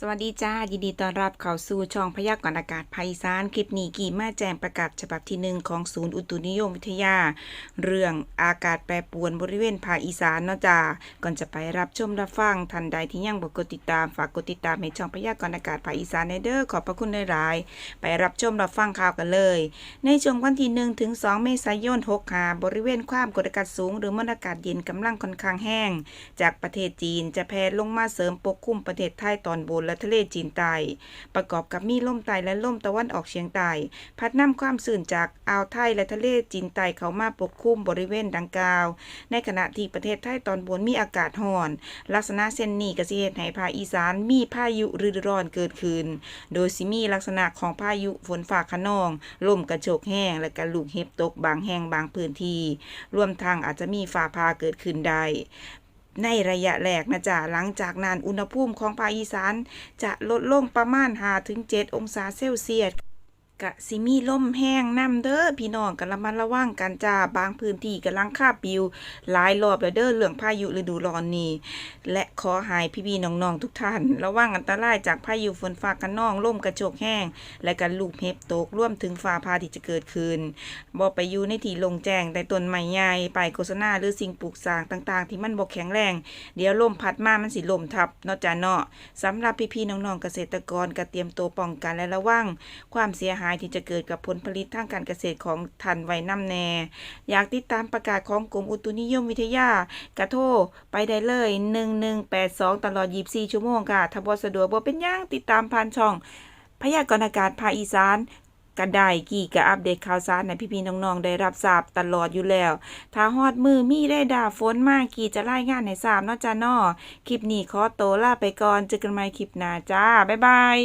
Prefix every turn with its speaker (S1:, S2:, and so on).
S1: สวัสดีจ้า ยินดีต้อนรับเข้าสู่ช่องพยากรณ์อากาศภาคอีสานคลิปนี้กี่มาแจ้งประกาศฉบับที่หนึ่งของศูนย์อุตุนิยมวิทยา เรื่องอากาศแปรปรวนบริเวณภาคอีสานเนาะจ้าก่อนจะไปรับชมรับฟังทันใดที่ยังบกดติดตามฝากกดติดตามให้ช่องพยากรณ์อากาศภาคอีสานในเด้อขอบพระคุณหลายๆไปรับชมรับฟังข่าวกันเลย ในช่วงวันที่1ถึง2เมษายน65บริเวณความกดอากาศสูง หรือมวลอากาศเย็นกำลังค่อนข้างแห้ง จากประเทศจีนจะแผ่ลงมาเสริมปกคลุมประเทศไทยตอนบนและทะเลจีนใต้ประกอบกับมีลมใต้และลมตะวันออกเฉียงใต้พัดนำความสื่นจากอ่าวไทยและทะเลจีนใต้เข้ามาปกคลุมบริเวณดังกล่าว ในขณะที่ประเทศไทยตอนบนมีอากาศร้อน ลักษณะเช่นนี้ก็สิเฮ็ดให้ภาคอีสานมีพายุฤดูร้อนเกิดขึ้น โดยสิมีลักษณะของพายุฝนฟ้าคะนอง ลมกระโชกแห้ง และก็ลูกเห็บตกบางแห่งบางพื้นที่ รวมทั้งอาจจะมีฟ้าผ่าเกิดขึ้นได้ ในระยะแรกนะจ๊ะหลังจากนั้นอุณหภูมิของภาคอีสานจะลดลงประมาณ5-7องศาเซลเซียส กะสิมีล่มแห้งนํเด้อพี่น้องกันระมัดระวังกันจ้าบางพื้นที่กำลังคาบปิวหลายรอบแล้วเด้อเรื่องพายุฤดูร้อนนี้และขอให้พี่ๆน้องๆทุกท่าน ระวังอันตรายจากพายุฝนฟ้าคะนองล่มกระโชกแห้ง และกันลูกเห็บตกร่วมถึงฟ้าผ่าที่จะเกิดขึ้นบ่ไปอยู่ในที่ลงแจ้งแต่ต้นไม้ใหญ่ป้ายโฆษณาหรือสิ่งปลูกสร้างต่าง ๆ ที่มันบ่แข็งแรง เดี๋ยวลมพัดมามันสิล่มทับเนาะจ้าเนาะสำหรับพี่ๆน้องๆเกษตรกรก็เตรียมตัวป้องกันและระวังความเสียหายที่จะเกิดกับผลผลิตทางการเกษตรของท่านไว้นำแน่ อยากติดตามประกาศของกรมอุตุนิยมวิทยากระโทไปได้เลย 1182 ตลอด 24 ชั่วโมงค่ะถ้าบ่สะดวกบ่เป็นหยังติดตามผ่านช่อง พยากรณ์อากาศภาคอีสานกันได้กี่กะอัปเดตข่าวสารให้พี่น้องๆ ได้รับทราบตลอดอยู่แล้ว ถ้าฮอดมือมีได้ด่าฝนมากกี่จะรายงานให้ทราบนาะจ้านาะคลิปนี้ขอโตลาไปก่อนเจอกันใหม่คลิปหน้าจ้า บ๊ายบาย